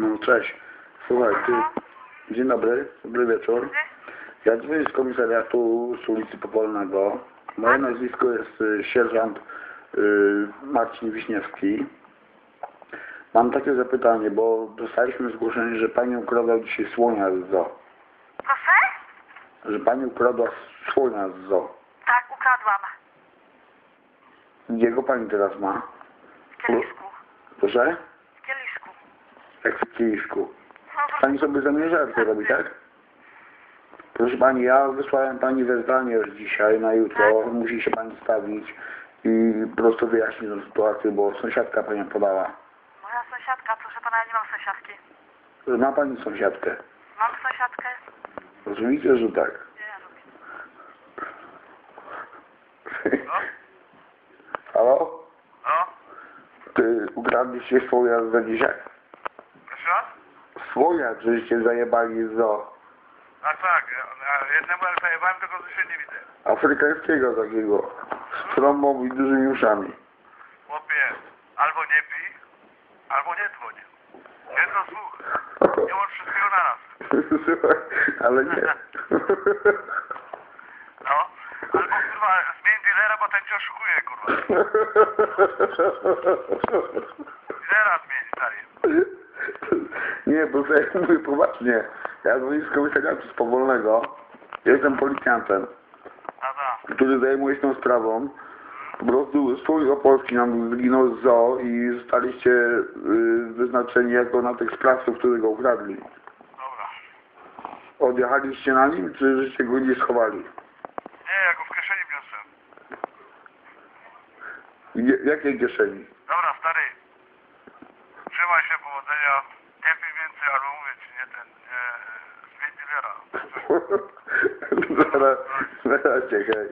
No cześć. Słuchaj, ty. Dzień dobry, dobry wieczór. Ja dzwonię z komisariatu z ulicy Popolnego. Moje nazwisko jest y, sierżant y, Marcin Wiśniewski. Mam takie zapytanie, bo dostaliśmy zgłoszenie, że pani ukradła dzisiaj słonia z zoo. Proszę? Że pani ukradła słonia z zoo. Tak, ukradłam. Jego pani teraz ma? W kieliszku. Proszę? Jak w kieliszku. Pani sobie zamierza to robić, tak? Proszę Pani, ja wysłałem Pani wezwanie już dzisiaj na jutro. Musi się Pani stawić i po prostu wyjaśnić tę sytuację, bo sąsiadka Panią podała. Moja sąsiadka, proszę pana, ja nie mam sąsiadki. Ma Pani sąsiadkę. Mam sąsiadkę? Rozumiecie, że tak? Nie, ja lubię. Halo? No, Ty ukradliście słoja za dzisiaj? Proszę? Słoja, żeście zajebali z zoo. A tak, ja jednemu jak zajebałem, tego się nie widzę. Afrykańskiego takiego. Z trąbą i dużymi uszami. Chłopie, albo nie pij, albo nie dzwoń. Jedno słuch. Nie łącz wszystkiego na raz. Słuchaj, ale nie. No, albo kurwa zmień dealera, bo ten cię oszukuje, kurwa. Dealera zmień, stary. Nie, bo sobie mówię poważnie. Ja dzwonię z komisariatu z Powolnego. Jestem policjantem, A da. który zajmuje się tą sprawą. Po prostu swój Opolski nam zginął z zoo i zostaliście y, wyznaczeni jako na tych sprawców, którzy go ukradli. Dobra. Odjechaliście na nim, czy żeście go nie schowali? Nie, ja go w kieszeni wniosłem. Je, w jakiej kieszeni? Dobra, stary. Trzymaj się, powodzenia. Ci, nie ten, nie, dealera. zaraz, zaraz, czekaj.